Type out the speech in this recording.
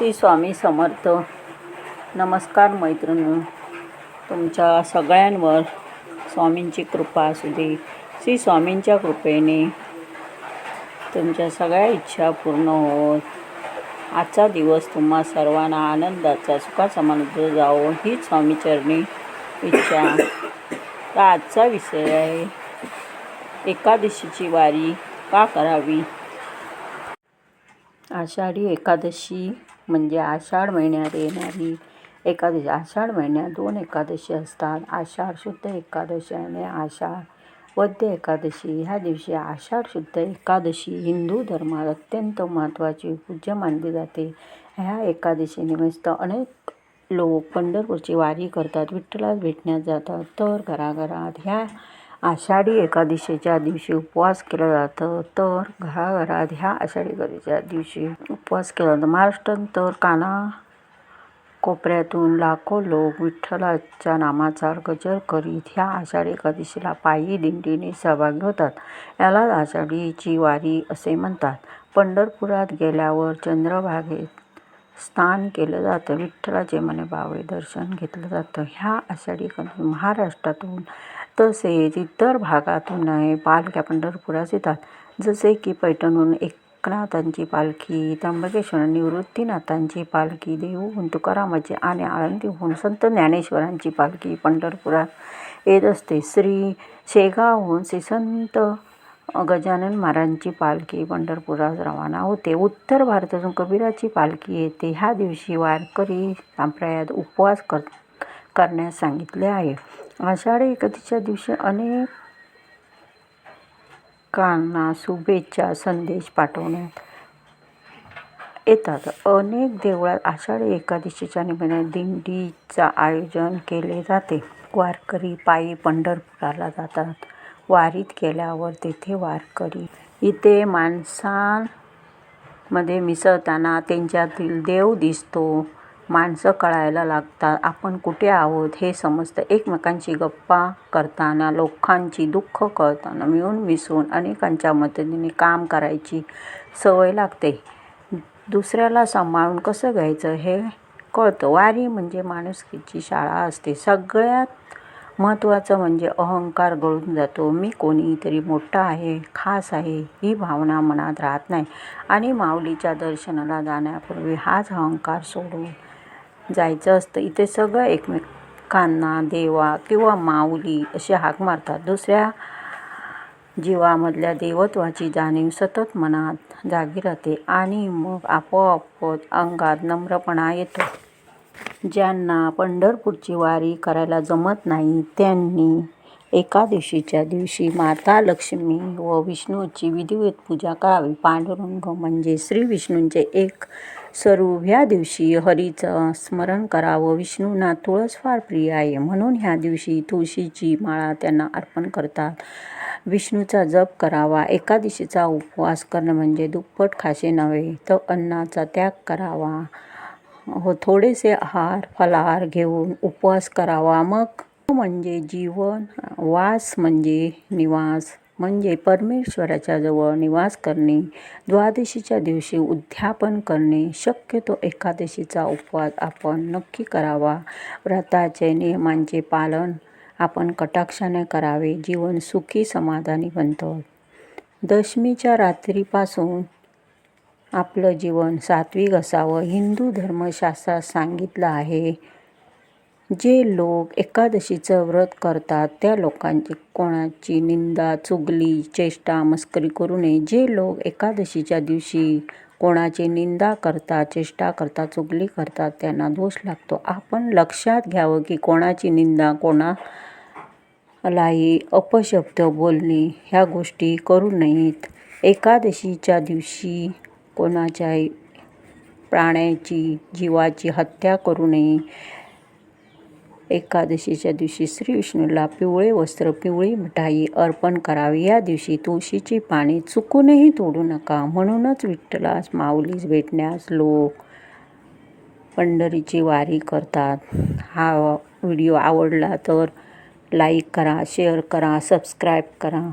श्री स्वामी समर्थ. नमस्कार मैत्रिणी तुमच्या सगळ्यांवर स्वामींची कृपा असू दे श्री स्वामींच्या कृपेने तुमच्या सगळ्या इच्छा पूर्ण होत. आजचा दिवस तुम्हा सर्वांना आनंदाचा सुखासमानंद जावो हीच स्वामीचरणी इच्छा. तर आजचा विषय आहे एकादशीची वारी का करावी? आषाढी एकादशी म्हणजे आषाढ महिन्यात येणारी एकादशी. आषाढ महिन्यात दोन एकादशी असतात. आषाढ शुद्ध एकादशी आणि आषाढ वद्य एकादशी. ह्या दिवशी आषाढ शुद्ध एकादशी हिंदू धर्मात अत्यंत महत्त्वाची पूज्य मानली जाते. ह्या एकादशीनिमित्त अनेक लोक पंढरपूरची वारी करतात विठ्ठलास भेटण्यात जातात तर घराघरात ह्या आषाढी एकादशीच्या दिवशी उपवास केलं जातं. तर घराघरात ह्या आषाढी एकादशीच्या दिवशी उपवास केला जातो. महाराष्ट्रात तर काना कोपऱ्यातून लाखो लोक विठ्ठलाच्या नामाचा गजर करीत ह्या आषाढी एकादशीला पायी दिंडीने सहभागी होतात. याला आषाढीची वारी असे म्हणतात. पंढरपुरात गेल्यावर चंद्रभागेत स्नान केलं जातं. विठ्ठलाचे मने बावे दर्शन घेतलं जातं. ह्या आषाढी एकादशी महाराष्ट्रातून तसेच इतर भागातूनही पालख्या पंढरपुरात येतात. जसे की पैठणहून एकनाथांची पालखी त्र्यंबकेश्वर निवृत्तीनाथांची पालखी देहूहून तुकारामाची आणि आळंदीहून संत ज्ञानेश्वरांची पालखी पंढरपुरात येत असते. श्री शेगावहून श्री संत गजानन महाराजांची पालखी पंढरपुरात रवाना होते. उत्तर भारतातून कबीराची पालखी येते. ह्या दिवशी वारकरी संप्रदायात उपवास करतात. करण्यास सांगितले आहे. आषाढी एकादशीच्या दिवशी अनेकांना शुभेच्छा संदेश पाठवण्यात येतात. अनेक देवळात आषाढी एकादशीच्या निमित्ताने दिंडीचा आयोजन केले जाते. वारकरी पायी पंढरपुराला जातात. वारीत गेल्यावर तेथे वारकरी इथे माणसांमध्ये मिसळताना त्यांच्यातील देव दिसतो. माणसं कळायला लागतात. आपण कुठे आहोत हे समजतं. एकमेकांशी गप्पा करताना लोकांची दुःख कळताना मिळून मिसळून अनेकांच्या मदतीने काम करायची सवय लागते. दुसऱ्याला सांभाळून कसं घ्यायचं हे कळतं. वारी म्हणजे माणुसकीची शाळा असते. सगळ्यात महत्त्वाचं म्हणजे अहंकार गळून जातो. मी कोणीतरी मोठा आहे खास आहे ही भावना मनात राहत नाही. आणि माऊलीच्या दर्शनाला जाण्यापूर्वी हाच अहंकार सोडून जायचं असतं. इथे सगळं एकमेकांना देवा किंवा माऊली असे हाक मारतात. दुसऱ्या जीवामधल्या देवत्वाची जाणीव सतत मनात जागी राहते आणि मग आपोआप अंगात नम्रपणा येतो. ज्यांना पंढरपूरची वारी करायला जमत नाही त्यांनी एकादशीच्या दिवशी माता लक्ष्मी व विष्णूची विधिवत पूजा करावी. पांडुरंग म्हणजे श्री विष्णूंचे एक स्वरूप ह्या दिवशी हरीचं स्मरण करावं. विष्णूंना तुळस फार प्रिय आहे. म्हणून ह्या दिवशी तुळशीची माळा त्यांना अर्पण करतात. विष्णूचा जप करावा. एकादशीचा उपवास करणं म्हणजे दुप्पट खाशे नव्हे तर अन्नाचा त्याग करावा. हो थोडेसे आहार फलाहार घेऊन उपवास करावा. मग म्हणजे जीवन वास म्हणजे निवास. म्हणजे परमेश्वराच्या जवळ निवास करणे द्वादशीच्या दिवशी उद्यापन करणे शक्यतो एकादशीचा उपवास आपण नक्की करावा. व्रताचे नियमांचे पालन आपण कटाक्षाने करावे जीवन सुखी समाधानी बनतं. दशमीच्या रात्रीपासून आपलं जीवन सात्विक असावं हिंदू धर्मशास्त्रात सांगितलं आहे. जे लोक एकादशीचं व्रत करतात त्या लोकांची कोणाची निंदा चुगली चेष्टा मस्करी करू नये. जे लोक एकादशीच्या दिवशी कोणाची निंदा करतात चेष्टा करतात चुगली करतात त्यांना दोष लागतो. आपण लक्षात घ्यावं की कोणाची निंदा कोणालाही अपशब्द बोलणे ह्या गोष्टी करू नयेत. एकादशीच्या दिवशी कोणाच्याही प्राण्याची जीवाची हत्या करू नये. एकादशीच्या दिवशी श्री विष्णूला पिवळे वस्त्र पिवळी मिठाई अर्पण करावी. या दिवशी तुळशीची पाने चुकूनही तोडू नका. म्हणूनच विठ्ठलास माऊलीस भेटण्यास लोक पंढरीची वारी करतात. हा व्हिडिओ आवडला तर लाईक करा शेअर करा सबस्क्राईब करा.